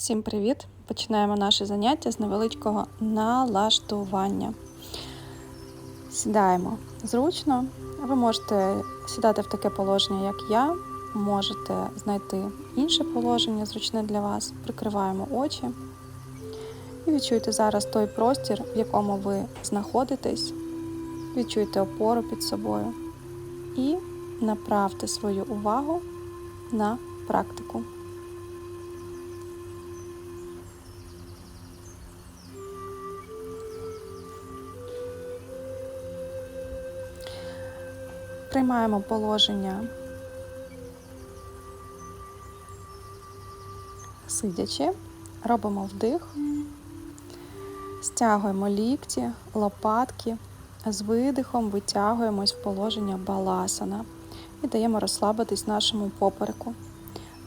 Всім привіт! Починаємо наше заняття з невеличкого налаштування. Сідаємо зручно. Ви можете сідати в таке положення, як я. Можете знайти інше положення, зручне для вас. Прикриваємо очі і відчуйте зараз той простір, в якому ви знаходитесь. Відчуйте опору під собою і направте свою увагу на практику. Приймаємо положення сидячи, робимо вдих, стягуємо лікті, лопатки, з видихом витягуємось в положення баласана і даємо розслабитись нашому попереку.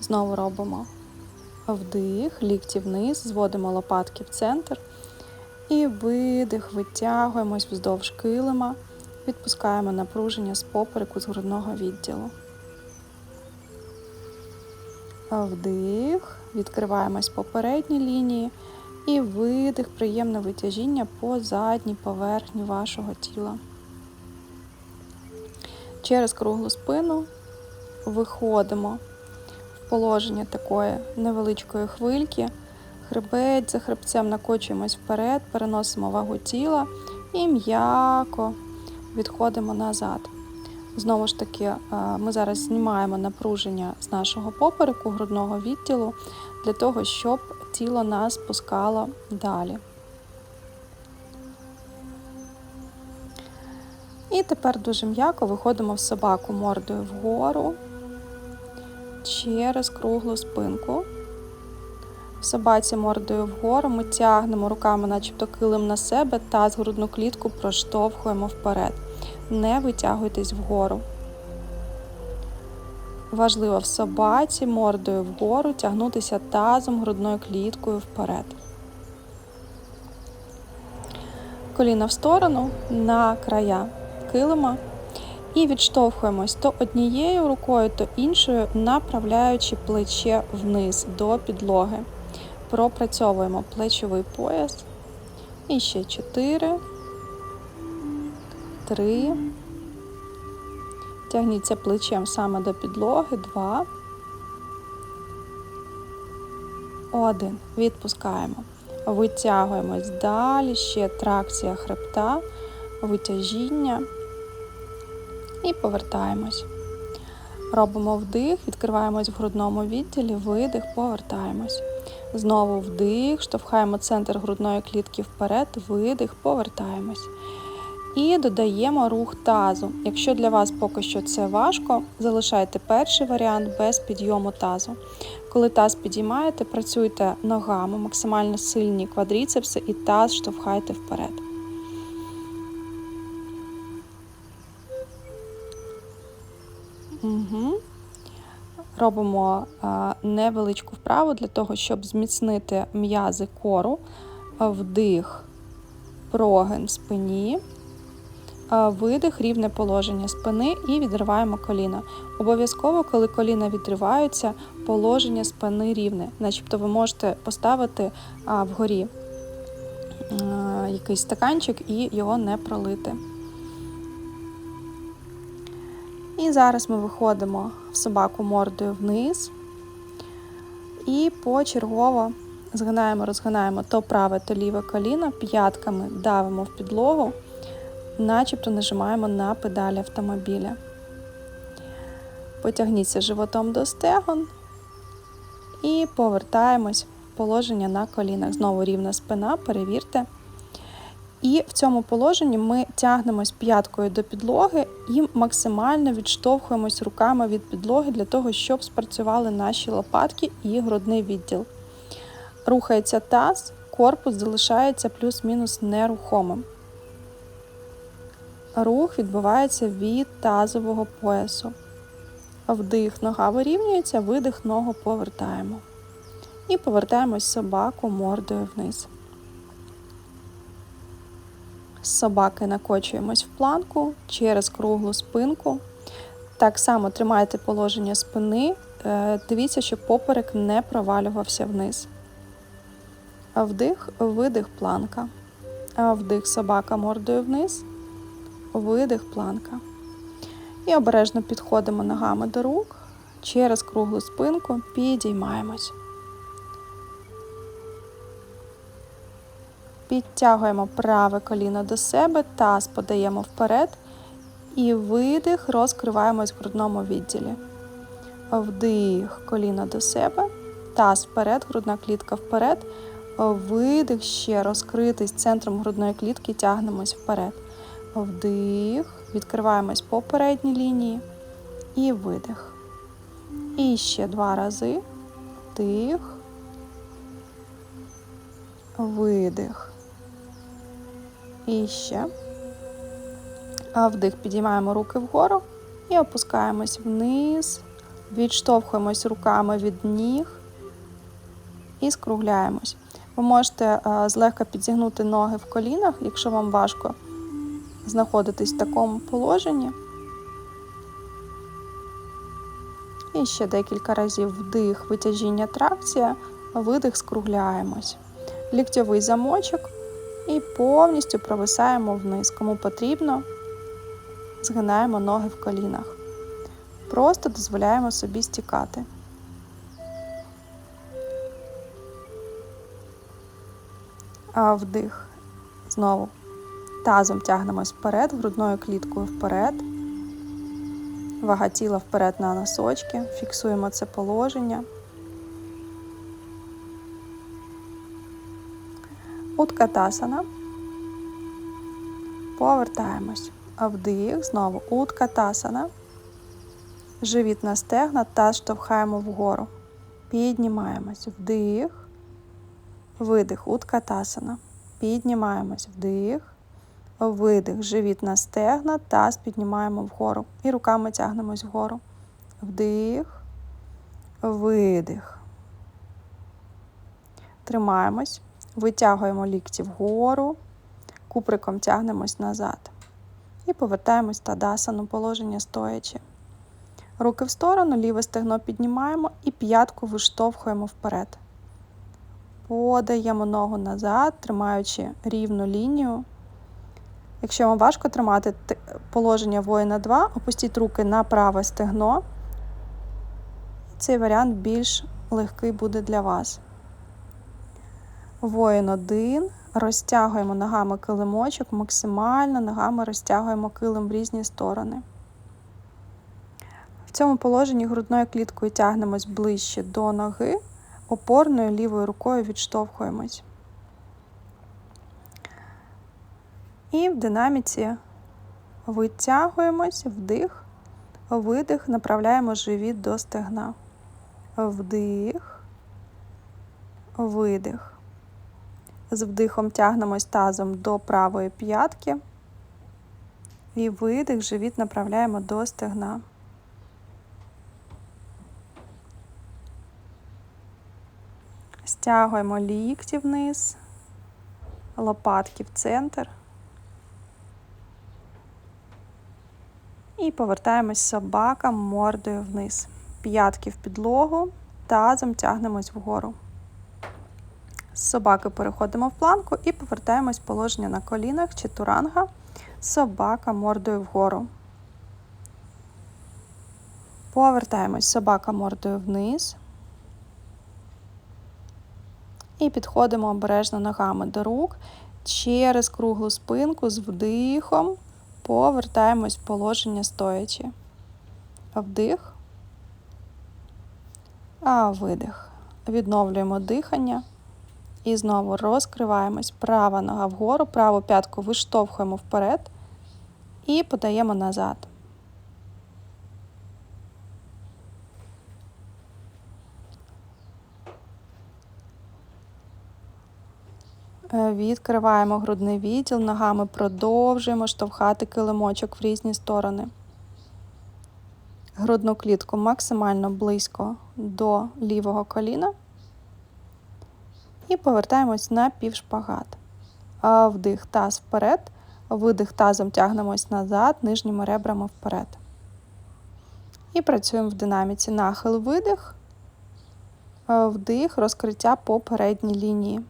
Знову робимо вдих, лікті вниз, зводимо лопатки в центр і видих, витягуємось вздовж килима. Відпускаємо напруження з попереку з грудного відділу. Вдих, відкриваємось по передній лінії і видих, приємне витяжіння по задній поверхні вашого тіла. Через круглу спину виходимо в положення такої невеличкої хвильки. Хребець за хребцем накочуємось вперед, переносимо вагу тіла і м'яко відходимо назад. Знову ж таки, е, ми зараз знімаємо напруження з нашого попереку, грудного відділу, для того, щоб тіло нас пускало далі. І тепер дуже м'яко виходимо в собаку мордою вгору через круглу спинку. Собаці мордою вгору ми тягнемо руками, начебто килим на себе, та з грудну клітку проштовхуємо вперед. Не витягуйтесь вгору. Важливо в собаці мордою вгору тягнутися тазом грудною кліткою вперед. Коліна в сторону на края килима. І відштовхуємось то однією рукою, то іншою, направляючи плече вниз до підлоги. Пропрацьовуємо плечовий пояс. І ще 4, 3. Тягніться плечем саме до підлоги. 2. 1. Відпускаємо. Витягуємось далі. Ще тракція хребта, витяжіння. І повертаємось. Робимо вдих, відкриваємось в грудному відділі, видих, повертаємось. Знову вдих, штовхаємо центр грудної клітки вперед, видих, повертаємось. І додаємо рух тазу. Якщо для вас поки що це важко, залишайте перший варіант без підйому тазу. Коли таз підіймаєте, працюйте ногами, максимально сильні квадріцепси і таз штовхайте вперед. Угу. Робимо невеличку вправу для того, щоб зміцнити м'язи кору, вдих, прогин в спині, видих, рівне положення спини і відриваємо коліна. Обов'язково, коли коліна відриваються, положення спини рівне, начебто ви можете поставити вгорі якийсь стаканчик і його не пролити. І зараз ми виходимо в собаку мордою вниз і почергово згинаємо, розгинаємо то праве, то ліве коліно, п'ятками давимо в підлогу, начебто нажимаємо на педалі автомобіля. Потягніться животом до стегон і повертаємось в положення на колінах. Знову рівна спина, перевірте. І в цьому положенні ми тягнемось п'яткою до підлоги і максимально відштовхуємось руками від підлоги для того, щоб спрацювали наші лопатки і грудний відділ. Рухається таз, корпус залишається плюс-мінус нерухомим. Рух відбувається від тазового поясу. Вдих, нога вирівнюється, видих, ногу повертаємо. І повертаємось собаку мордою вниз. З собаки накочуємось в планку через круглу спинку. Так само тримайте положення спини. Е, дивіться, щоб поперек не провалювався вниз. Вдих, видих, планка. Вдих, собака мордою вниз. Видих, планка. І обережно підходимо ногами до рук. Через круглу спинку підіймаємось. Підтягуємо праве коліно до себе, таз подаємо вперед. І видих, розкриваємось в грудному відділі. Вдих, коліно до себе, таз вперед, грудна клітка вперед. Видих ще розкритись центром грудної клітки, тягнемось вперед. Вдих, відкриваємось по передній лінії і видих. І ще два рази. Вдих, видих. І ще. Вдих, підіймаємо руки вгору і опускаємось вниз, відштовхуємось руками від ніг і скругляємось. Ви можете злегка підзігнути ноги в колінах, якщо вам важко знаходитись в такому положенні. І ще декілька разів вдих, витяжіння тракція, видих, скругляємось. Ліктьовий замочок і повністю провисаємо вниз. Кому потрібно, згинаємо ноги в колінах. Просто дозволяємо собі стікати. А вдих. Знову тазом тягнемось вперед, грудною кліткою вперед. Вага тіла вперед на носочки. Фіксуємо це положення. Уткатасана. Повертаємось. Вдих, знову уткатасана. Живіт на стегна, таз штовхаємо вгору. Піднімаємось. Вдих. Видих, уткатасана. Піднімаємось. Вдих. Видих. Живіт на стегна, таз піднімаємо вгору. І руками тягнемось вгору. Вдих. Видих. Тримаємось. Витягуємо лікті вгору. Куприком тягнемось назад. І повертаємось тадасану положення стоячи. Руки в сторону, ліве стегно піднімаємо і п'ятку виштовхуємо вперед. Подаємо ногу назад, тримаючи рівну лінію. Якщо вам важко тримати положення воїна 2, опустіть руки на праве стегно. Цей варіант більш легкий буде для вас. Воїн 1. Розтягуємо ногами килимочок, максимально ногами розтягуємо килим в різні сторони. В цьому положенні грудною кліткою тягнемось ближче до ноги, опорною лівою рукою відштовхуємось. І в динаміці витягуємось, вдих, видих, направляємо живіт до стегна. Вдих, видих. З вдихом тягнемось тазом до правої п'ятки. І видих, живіт направляємо до стегна. Стягуємо лікті вниз, лопатки в центр. І повертаємось собака мордою вниз. П'ятки в підлогу, тазом тягнемось вгору. З собаки переходимо в планку і повертаємось положення на колінах чи туранга. Собака мордою вгору. Повертаємось собака мордою вниз. І підходимо обережно ногами до рук. Через круглу спинку з вдихом повертаємось в положення стоячи. Вдих, а видих. Відновлюємо дихання. І знову розкриваємось. Права нога вгору, праву п'ятку виштовхуємо вперед і подаємо назад. Е, відкриваємо грудний відділ, ногами продовжуємо штовхати килимочок в різні сторони. Грудну клітку максимально близько до лівого коліна. І повертаємось на півшпагат. Вдих таз вперед, видих тазом тягнемось назад, нижніми ребрами вперед. І працюємо в динаміці. Нахил видих, вдих, розкриття по передній лінії.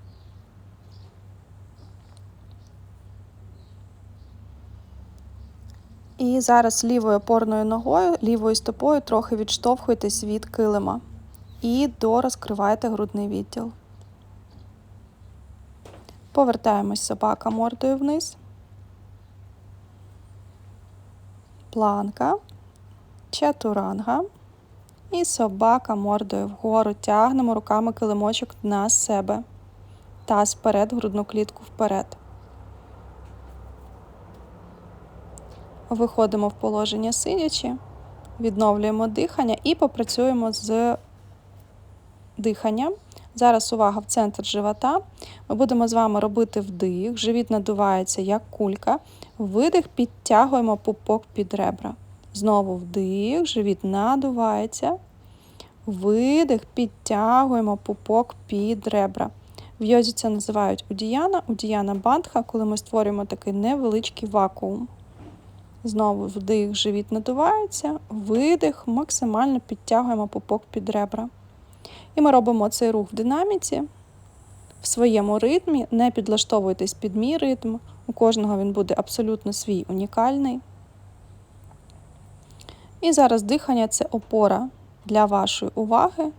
І зараз лівою опорною ногою, лівою стопою трохи відштовхуйтесь від килима і дорозкривайте грудний відділ. Повертаємось собака мордою вниз. Планка, чатуранга. І собака мордою вгору. Тягнемо руками килимочок на себе. Таз вперед, грудну клітку вперед. Виходимо в положення сидячи, відновлюємо дихання і попрацюємо з диханням. Зараз увага в центр живота. Ми будемо з вами робити вдих, живіт надувається як кулька. Видих, підтягуємо пупок під ребра. Знову вдих, живіт надувається. Видих, підтягуємо пупок під ребра. В йозі це називають удіяна, удіяна бандха, коли ми створюємо такий невеличкий вакуум. Знову вдих, живіт надувається, видих, максимально підтягуємо пупок під ребра. І ми робимо цей рух в динаміці в своєму ритмі, не підлаштовуйтесь під мій ритм. У кожного він буде абсолютно свій унікальний. І зараз дихання це опора для вашої уваги.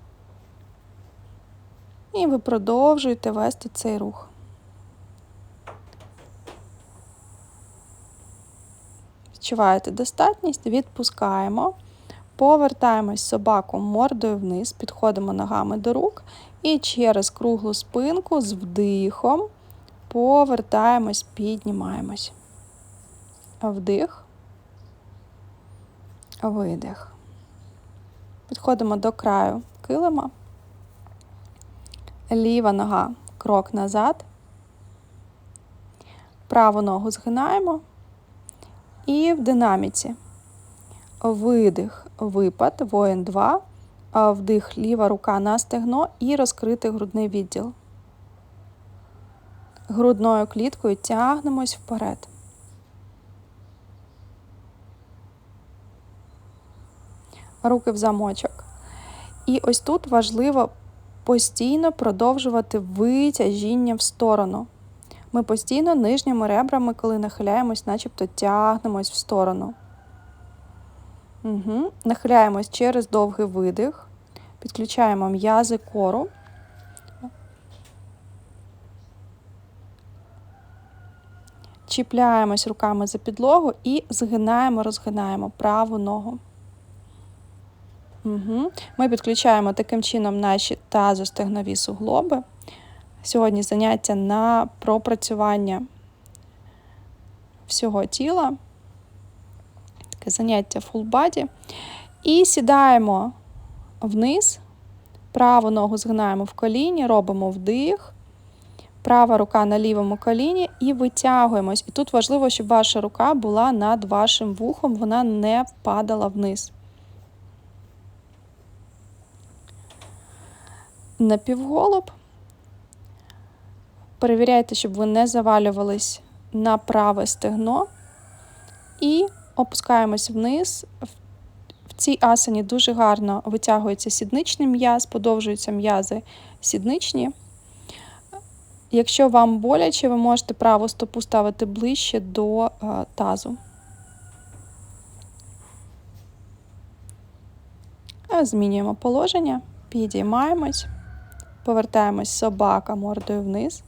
І ви продовжуєте вести цей рух. Відчуваєте достатність, відпускаємо. Повертаємось собаку мордою вниз, підходимо ногами до рук і через круглу спинку з вдихом повертаємось, піднімаємось. Вдих, видих. Підходимо до краю килима. Ліва нога крок назад. Праву ногу згинаємо. І в динаміці. Видих, випад, воїн 2, вдих, ліва рука на стегно і розкритий грудний відділ. Грудною кліткою тягнемось вперед. Руки в замочок. І ось тут важливо постійно продовжувати витяжіння в сторону. Ми постійно нижніми ребрами, коли нахиляємось, начебто тягнемось в сторону. Угу. Нахиляємось через довгий видих, підключаємо м'язи кору. Чіпляємось руками за підлогу і згинаємо, розгинаємо праву ногу. Угу. Ми підключаємо таким чином наші тазостегнові суглоби. Сьогодні заняття на пропрацювання всього тіла. Таке заняття full body. І сідаємо вниз, праву ногу згинаємо в коліні, робимо вдих, права рука на лівому коліні і витягуємось. І тут важливо, щоб ваша рука була над вашим вухом, вона не впадала вниз. Напівголоб. Перевіряйте, щоб ви не завалювались на праве стегно. І опускаємось вниз. В цій асані дуже гарно витягується сідничний м'яз, подовжуються м'язи сідничні. Якщо вам боляче, ви можете праву стопу ставити ближче до е, тазу. Змінюємо положення, підіймаємось, повертаємось собака мордою вниз.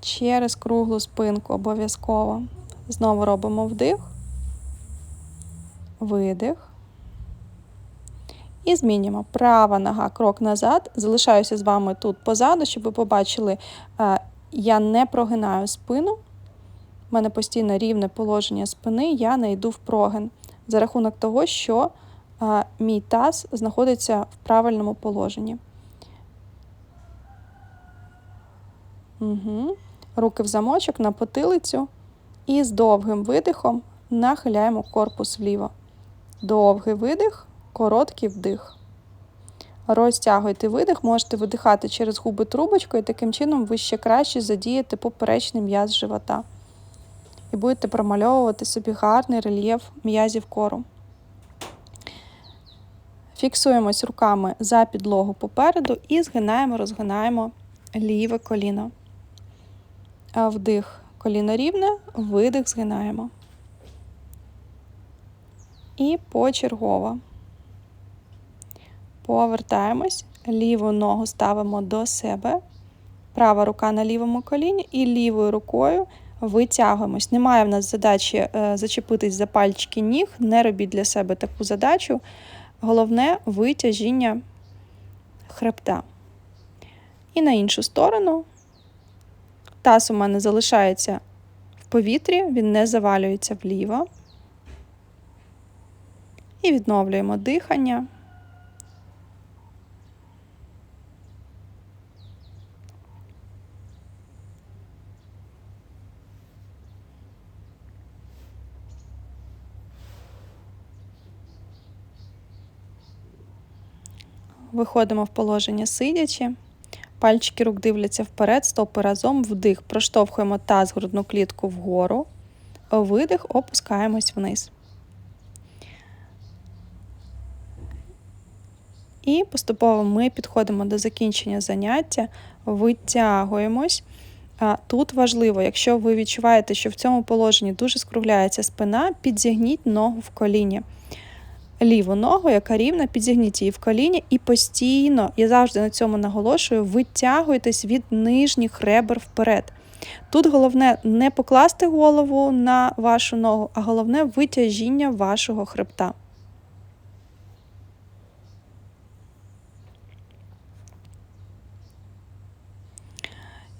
Через круглу спинку обов'язково. Знову робимо вдих, видих. І змінюємо права нога крок назад. Залишаюся з вами тут позаду, щоб ви побачили, е, я не прогинаю спину. У мене постійно рівне положення спини, я не йду в прогин. За рахунок того, що е, мій таз знаходиться в правильному положенні. Угу руки в замочок на потилицю і з довгим видихом нахиляємо корпус вліво. Довгий видих, короткий вдих. Розтягуйте видих, можете видихати через губи трубочкою, і таким чином ви ще краще задієте поперечний м'яз живота. І будете промальовувати собі гарний рельєф м'язів кору. Фіксуємось руками за підлогу попереду і згинаємо, розгинаємо ліве коліно. Вдих коліно рівне, видих згинаємо. І почергово. Повертаємось, ліву ногу ставимо до себе, права рука на лівому коліні і лівою рукою витягуємось. Немає в нас задачі е, зачепитись за пальчики ніг, не робіть для себе таку задачу. Головне витяжіння хребта. І на іншу сторону таз у мене залишається в повітрі, він не завалюється вліво. І відновлюємо дихання. Виходимо в положення сидячи. Пальчики рук дивляться вперед, стопи разом, вдих. Проштовхуємо таз, грудну клітку вгору, видих, опускаємось вниз. І поступово ми підходимо до закінчення заняття, витягуємось. Тут важливо, якщо ви відчуваєте, що в цьому положенні дуже скругляється спина, підзігніть ногу в коліні. Ліву ногу, яка рівна, підзігніть її в коліні, і постійно, я завжди на цьому наголошую, витягуйтесь від нижніх ребер вперед. Тут головне не покласти голову на вашу ногу, а головне витяжіння вашого хребта.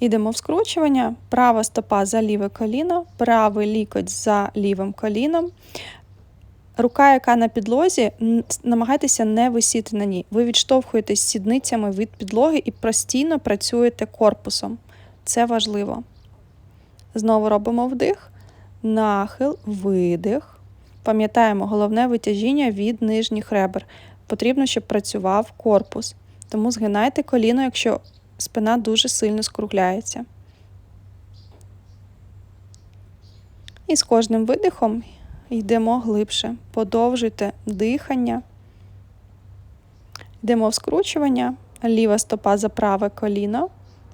Ідемо в скручування, права стопа за ліве коліно, правий лікоть за лівим коліном. Рука, яка на підлозі, намагайтеся не висіти на ній. Ви відштовхуєтесь сідницями від підлоги і постійно працюєте корпусом. Це важливо. Знову робимо вдих, нахил, видих. Пам'ятаємо, головне витяжіння від нижніх ребер. Потрібно, щоб працював корпус. Тому згинайте коліно, якщо спина дуже сильно скругляється. І з кожним видихом йдемо глибше. Подовжуйте дихання. Йдемо в скручування, ліва стопа за праве коліно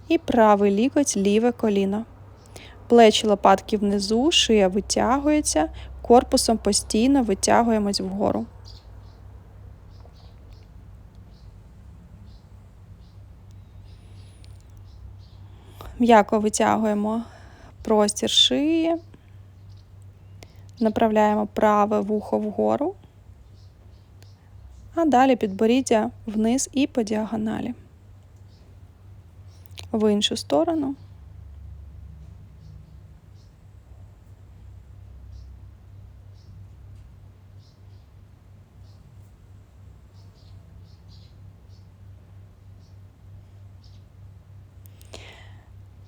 і правий лікоть ліве коліно. Плечі лопатки внизу, шия витягується, корпусом постійно витягуємось вгору. М'яко витягуємо простір шиї, направляємо праве вухо вгору, а далі підборіддя вниз і по діагоналі. В іншу сторону.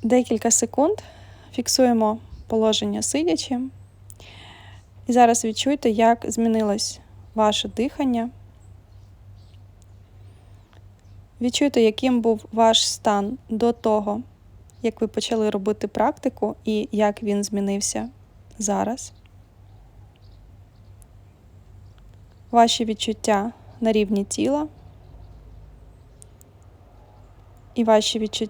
Декілька секунд фіксуємо положення сидячи. І зараз відчуйте, як змінилось ваше дихання. Відчуйте, яким був ваш стан до того, як ви почали робити практику, і як він змінився зараз. Ваші відчуття на рівні тіла і ваші відчуття.